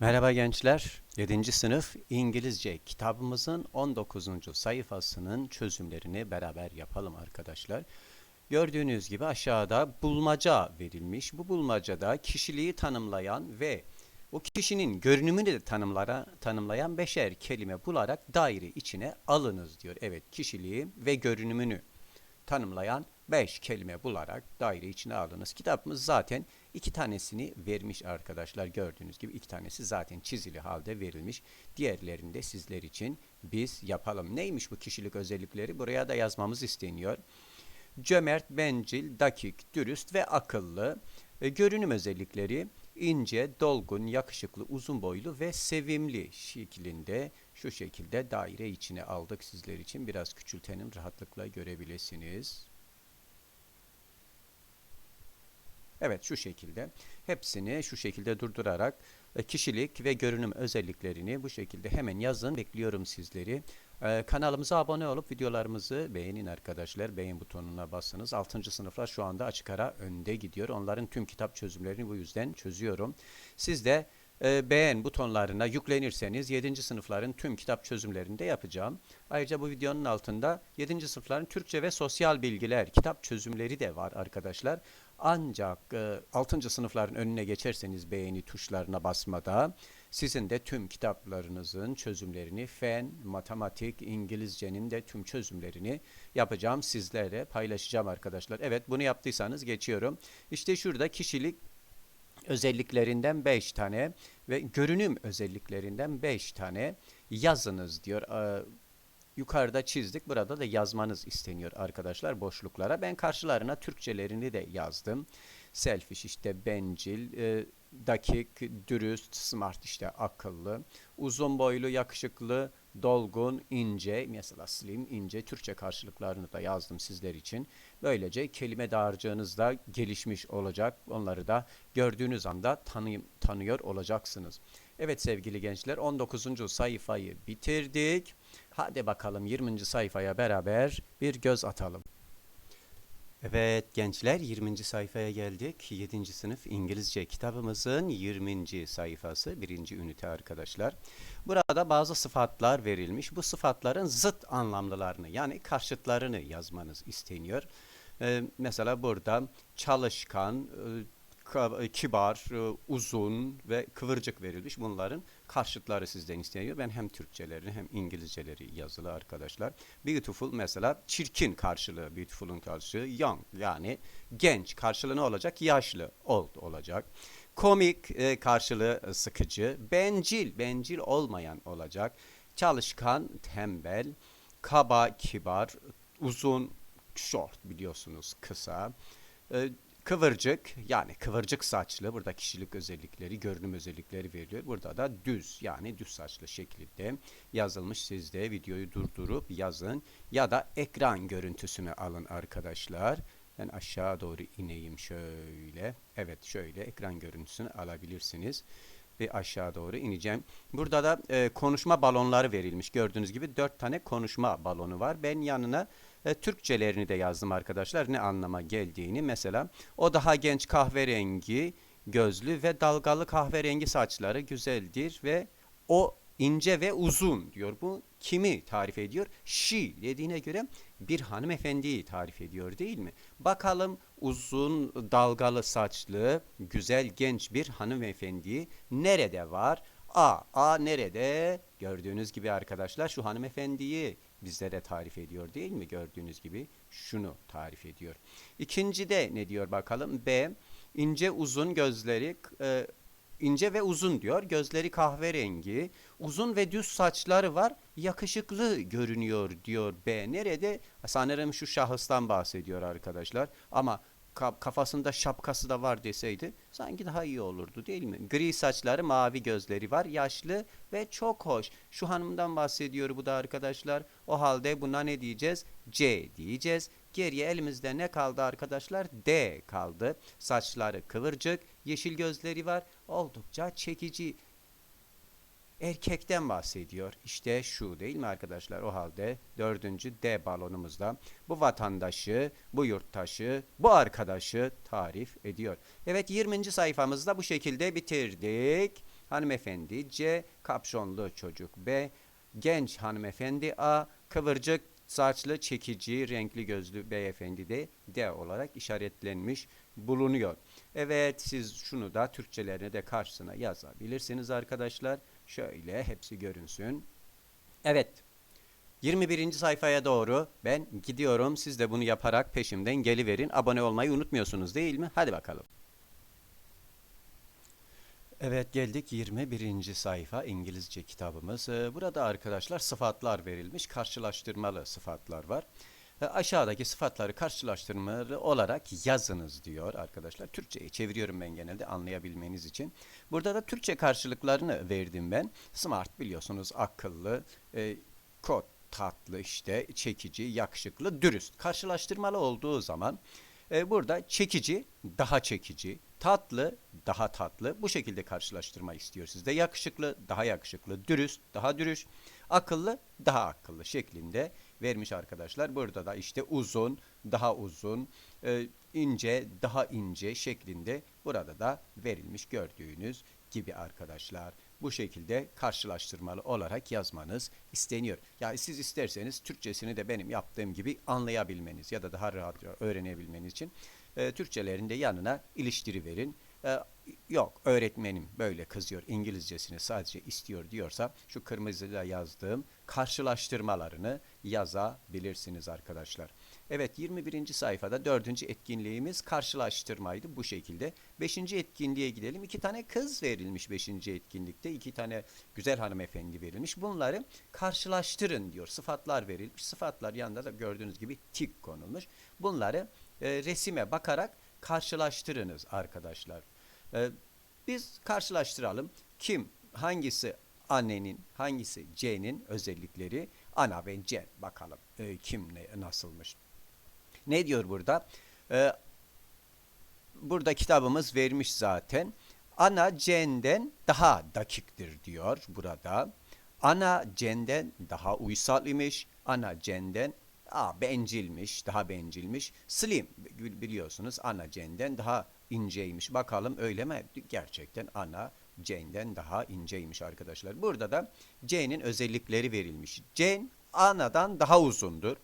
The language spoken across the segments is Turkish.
Merhaba gençler. 7. sınıf İngilizce kitabımızın 19. sayfasının çözümlerini beraber yapalım arkadaşlar. Gördüğünüz gibi aşağıda bulmaca verilmiş. Bu bulmacada kişiliği tanımlayan ve o kişinin görünümünü de tanımlara, tanımlayan beşer kelime bularak daire içine alınız diyor. Evet kişiliği ve görünümünü tanımlayan 5 kelime bularak daire içine alınız. Kitabımız zaten iki tanesini vermiş arkadaşlar. Gördüğünüz gibi iki tanesi zaten çizili halde verilmiş. Diğerlerini de sizler için biz yapalım. Neymiş bu kişilik özellikleri? Buraya da yazmamız isteniyor. Cömert, bencil, dakik, dürüst ve akıllı. E, görünüm özellikleri ince, dolgun, yakışıklı, uzun boylu ve sevimli şeklinde şu şekilde daire içine aldık sizler için. Biraz küçültelim rahatlıkla görebilirsiniz. Evet şu şekilde hepsini şu şekilde durdurarak e, kişilik ve görünüm özelliklerini bu şekilde hemen yazın. Bekliyorum sizleri. Ee, kanalımıza abone olup videolarımızı beğenin arkadaşlar. Beğen butonuna basınız. 6. sınıflar şu anda açık ara önde gidiyor. Onların tüm kitap çözümlerini bu yüzden çözüyorum. Siz de e, beğen butonlarına yüklenirseniz 7. sınıfların tüm kitap çözümlerini de yapacağım. Ayrıca bu videonun altında 7. sınıfların Türkçe ve sosyal bilgiler kitap çözümleri de var arkadaşlar. Ancak e, 6. sınıfların önüne geçerseniz beğeni tuşlarına basmada sizin de tüm kitaplarınızın çözümlerini fen, matematik, İngilizcenin de tüm çözümlerini yapacağım sizlerle paylaşacağım arkadaşlar. Evet bunu yaptıysanız geçiyorum. İşte şurada kişilik özelliklerinden 5 tane ve görünüm özelliklerinden 5 tane yazınız diyor. Ee, yukarıda çizdik. Burada da yazmanız isteniyor arkadaşlar boşluklara. Ben karşılarına Türkçelerini de yazdım. Selfish işte bencil, e, dakik, dürüst, smart işte akıllı, uzun boylu, yakışıklı, dolgun, ince, mesela slim, ince Türkçe karşılıklarını da yazdım sizler için. Böylece kelime dağarcığınız da gelişmiş olacak. Onları da gördüğünüz anda tanı tanıyor olacaksınız. Evet sevgili gençler 19. sayfayı bitirdik. Hadi bakalım 20. sayfaya beraber bir göz atalım. Evet gençler 20. sayfaya geldik. 7. sınıf İngilizce kitabımızın 20. sayfası 1. ünite arkadaşlar. Burada bazı sıfatlar verilmiş. Bu sıfatların zıt anlamlılarını yani karşıtlarını yazmanız isteniyor. Ee, mesela burada çalışkan, e, kibar, e, uzun ve kıvırcık verilmiş. Bunların karşıtları sizden isteniyor. Ben hem Türkçeleri hem İngilizceleri yazılı arkadaşlar. Beautiful mesela çirkin karşılığı, beautiful'un karşılığı young yani genç karşılığı ne olacak? Yaşlı, old olacak. Komik e, karşılığı sıkıcı, bencil, bencil olmayan olacak. Çalışkan, tembel, kaba, kibar, uzun, short biliyorsunuz kısa. E, Kıvırcık yani kıvırcık saçlı burada kişilik özellikleri, görünüm özellikleri veriliyor. Burada da düz yani düz saçlı şeklinde yazılmış. Siz de videoyu durdurup yazın ya da ekran görüntüsünü alın arkadaşlar. Ben aşağı doğru ineyim şöyle. Evet şöyle ekran görüntüsünü alabilirsiniz. Ve aşağı doğru ineceğim. Burada da e, konuşma balonları verilmiş. Gördüğünüz gibi dört tane konuşma balonu var. Ben yanına e, Türkçelerini de yazdım arkadaşlar. Ne anlama geldiğini. Mesela o daha genç kahverengi gözlü ve dalgalı kahverengi saçları güzeldir ve o ince ve uzun diyor. Bu kimi tarif ediyor? She dediğine göre bir hanımefendiyi tarif ediyor değil mi? Bakalım uzun dalgalı saçlı güzel genç bir hanımefendi nerede var? A. A nerede? Gördüğünüz gibi arkadaşlar şu hanımefendiyi bizlere tarif ediyor değil mi? Gördüğünüz gibi şunu tarif ediyor. İkinci de ne diyor bakalım? B. ince uzun gözleri e, ince ve uzun diyor. Gözleri kahverengi, uzun ve düz saçları var. Yakışıklı görünüyor diyor B. Nerede? Sanırım şu şahıstan bahsediyor arkadaşlar. Ama kafasında şapkası da var deseydi sanki daha iyi olurdu değil mi? Gri saçları, mavi gözleri var, yaşlı ve çok hoş. Şu hanımdan bahsediyor bu da arkadaşlar. O halde buna ne diyeceğiz? C diyeceğiz. Geriye elimizde ne kaldı arkadaşlar? D kaldı. Saçları kıvırcık, yeşil gözleri var. Oldukça çekici erkekten bahsediyor. İşte şu değil mi arkadaşlar? O halde dördüncü D balonumuzda bu vatandaşı, bu yurttaşı, bu arkadaşı tarif ediyor. Evet 20. sayfamızda bu şekilde bitirdik. hanımefendi. C. Kapşonlu çocuk. B. Genç hanımefendi. A. Kıvırcık saçlı, çekici, renkli gözlü beyefendi de D olarak işaretlenmiş bulunuyor. Evet siz şunu da Türkçelerini de karşısına yazabilirsiniz arkadaşlar. Şöyle hepsi görünsün. Evet 21. sayfaya doğru ben gidiyorum. Siz de bunu yaparak peşimden geliverin. Abone olmayı unutmuyorsunuz değil mi? Hadi bakalım. Evet geldik 21. sayfa İngilizce kitabımız. Ee, Burada arkadaşlar sıfatlar verilmiş. Karşılaştırmalı sıfatlar var. Ee, Aşağıdaki sıfatları karşılaştırmalı olarak yazınız diyor arkadaşlar. Türkçe'ye çeviriyorum ben genelde anlayabilmeniz için. Burada da Türkçe karşılıklarını verdim ben. Smart biliyorsunuz akıllı, e, kod tatlı işte, çekici, yakışıklı, dürüst. Karşılaştırmalı olduğu zaman e, burada çekici, daha çekici, tatlı, daha tatlı. Bu şekilde karşılaştırma istiyor sizde. Yakışıklı, daha yakışıklı, dürüst, daha dürüst, akıllı, daha akıllı şeklinde vermiş arkadaşlar. Burada da işte uzun, daha uzun, e, ince, daha ince şeklinde burada da verilmiş gördüğünüz gibi arkadaşlar. Bu şekilde karşılaştırmalı olarak yazmanız isteniyor. Yani siz isterseniz Türkçesini de benim yaptığım gibi anlayabilmeniz ya da daha rahat öğrenebilmeniz için e, yanına iliştiri verin. E, yok öğretmenim böyle kızıyor İngilizcesini sadece istiyor diyorsa şu kırmızıyla yazdığım karşılaştırmalarını yazabilirsiniz arkadaşlar. Evet 21. sayfada dördüncü etkinliğimiz karşılaştırmaydı bu şekilde. Beşinci etkinliğe gidelim. İki tane kız verilmiş beşinci etkinlikte. iki tane güzel hanımefendi verilmiş. Bunları karşılaştırın diyor. Sıfatlar verilmiş. Sıfatlar yanında da gördüğünüz gibi tik konulmuş. Bunları e, resime bakarak karşılaştırınız arkadaşlar. E, biz karşılaştıralım. Kim, hangisi annenin, hangisi C'nin özellikleri? Ana ve C bakalım e, kim ne nasılmış. Ne diyor burada? E, burada kitabımız vermiş zaten. Ana C'den daha dakiktir diyor burada. Ana C'den daha uysal imiş. Ana C'den Aa, bencilmiş, daha bencilmiş. Slim biliyorsunuz ana C'den daha inceymiş. Bakalım öyle mi? Gerçekten ana C'den daha inceymiş arkadaşlar. Burada da C'nin özellikleri verilmiş. Jane anadan daha uzundur.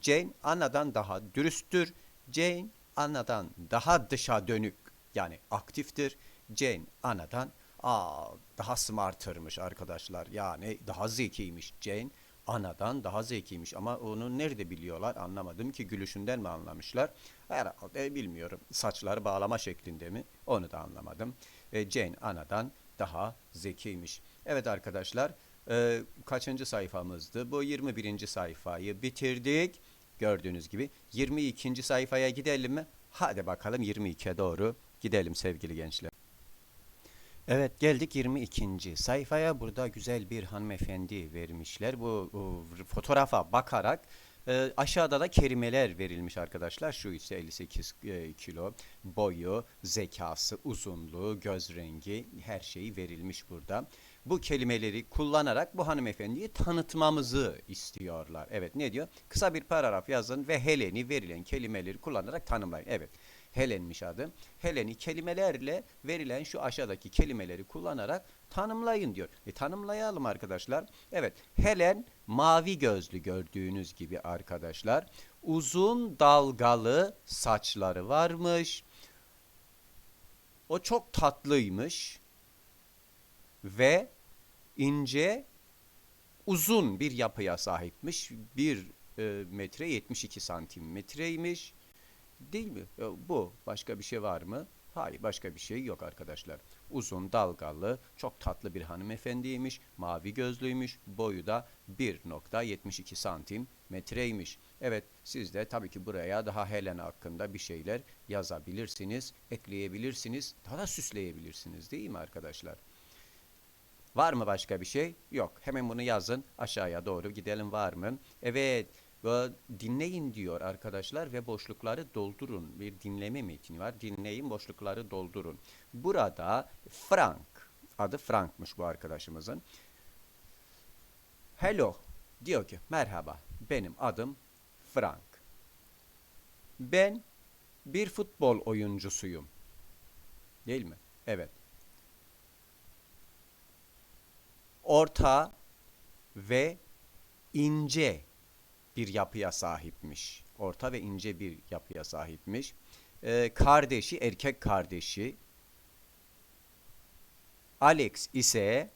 Jane anadan daha dürüsttür. Jane anadan daha dışa dönük yani aktiftir. Jane anadan aa, daha smartırmış arkadaşlar. Yani daha zekiymiş Jane anadan daha zekiymiş. Ama onu nerede biliyorlar anlamadım ki gülüşünden mi anlamışlar? Herhalde bilmiyorum. Saçları bağlama şeklinde mi? Onu da anlamadım. E, Jane anadan daha zekiymiş. Evet arkadaşlar e, kaçıncı sayfamızdı? Bu 21. sayfayı bitirdik. Gördüğünüz gibi 22. sayfaya gidelim mi? Hadi bakalım 22'ye doğru gidelim sevgili gençler Evet geldik 22. sayfaya. Burada güzel bir hanımefendi vermişler. Bu, bu fotoğrafa bakarak e, aşağıda da kelimeler verilmiş arkadaşlar. Şu ise 58 e, kilo boyu, zekası, uzunluğu, göz rengi her şeyi verilmiş burada. Bu kelimeleri kullanarak bu hanımefendiyi tanıtmamızı istiyorlar. Evet ne diyor? Kısa bir paragraf yazın ve Helen'i verilen kelimeleri kullanarak tanımlayın. Evet. Helen'miş adı. Helen'i kelimelerle verilen şu aşağıdaki kelimeleri kullanarak tanımlayın diyor. E tanımlayalım arkadaşlar. Evet Helen mavi gözlü gördüğünüz gibi arkadaşlar. Uzun dalgalı saçları varmış. O çok tatlıymış. Ve ince uzun bir yapıya sahipmiş. 1 e, metre 72 santimetreymiş. Değil mi? Bu. Başka bir şey var mı? Hayır başka bir şey yok arkadaşlar. Uzun, dalgalı, çok tatlı bir hanımefendiymiş. Mavi gözlüymüş. Boyu da 1.72 santim metreymiş. Evet siz de tabii ki buraya daha Helen hakkında bir şeyler yazabilirsiniz, ekleyebilirsiniz, daha da süsleyebilirsiniz değil mi arkadaşlar? Var mı başka bir şey? Yok. Hemen bunu yazın. Aşağıya doğru gidelim var mı? Evet. Ve dinleyin diyor arkadaşlar ve boşlukları doldurun. Bir dinleme metni var. Dinleyin boşlukları doldurun. Burada Frank, adı Frank'mış bu arkadaşımızın. Hello diyor ki merhaba benim adım Frank. Ben bir futbol oyuncusuyum. Değil mi? Evet. orta ve ince bir yapıya sahipmiş. Orta ve ince bir yapıya sahipmiş. Ee, kardeşi, erkek kardeşi Alex ise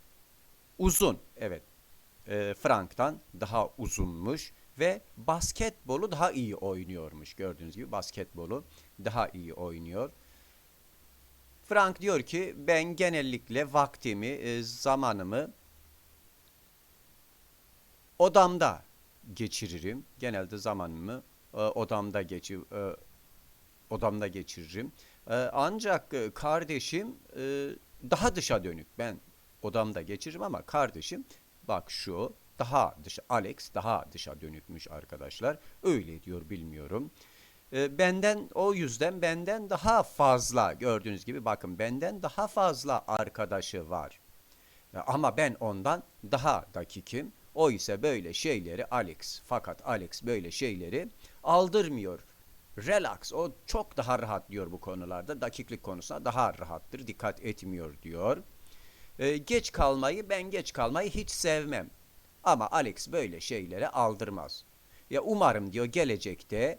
uzun. Evet. Ee, Frank'tan daha uzunmuş ve basketbolu daha iyi oynuyormuş. Gördüğünüz gibi basketbolu daha iyi oynuyor. Frank diyor ki ben genellikle vaktimi, e, zamanımı odamda geçiririm. Genelde zamanımı e, odamda geçi e, odamda geçiririm. E, ancak e, kardeşim e, daha dışa dönük. Ben odamda geçiririm ama kardeşim bak şu daha dışa Alex daha dışa dönükmüş arkadaşlar. Öyle diyor bilmiyorum. E, benden o yüzden benden daha fazla gördüğünüz gibi bakın benden daha fazla arkadaşı var. E, Ama ben ondan daha dakikim. O ise böyle şeyleri Alex fakat Alex böyle şeyleri aldırmıyor. Relax o çok daha rahat diyor bu konularda. Dakiklik konusunda daha rahattır. Dikkat etmiyor diyor. E, geç kalmayı ben geç kalmayı hiç sevmem. Ama Alex böyle şeylere aldırmaz. Ya umarım diyor gelecekte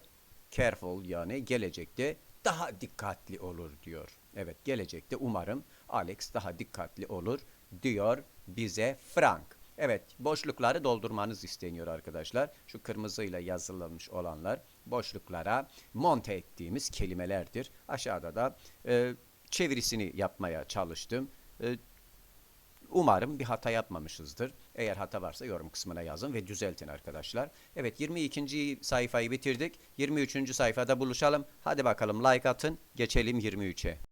careful yani gelecekte daha dikkatli olur diyor. Evet gelecekte umarım Alex daha dikkatli olur diyor bize Frank. Evet boşlukları doldurmanız isteniyor arkadaşlar. Şu kırmızıyla yazılmış olanlar boşluklara monte ettiğimiz kelimelerdir. Aşağıda da e, çevirisini yapmaya çalıştım. E, Umarım bir hata yapmamışızdır. Eğer hata varsa yorum kısmına yazın ve düzeltin arkadaşlar. Evet 22. sayfayı bitirdik. 23. sayfada buluşalım. Hadi bakalım like atın. Geçelim 23'e.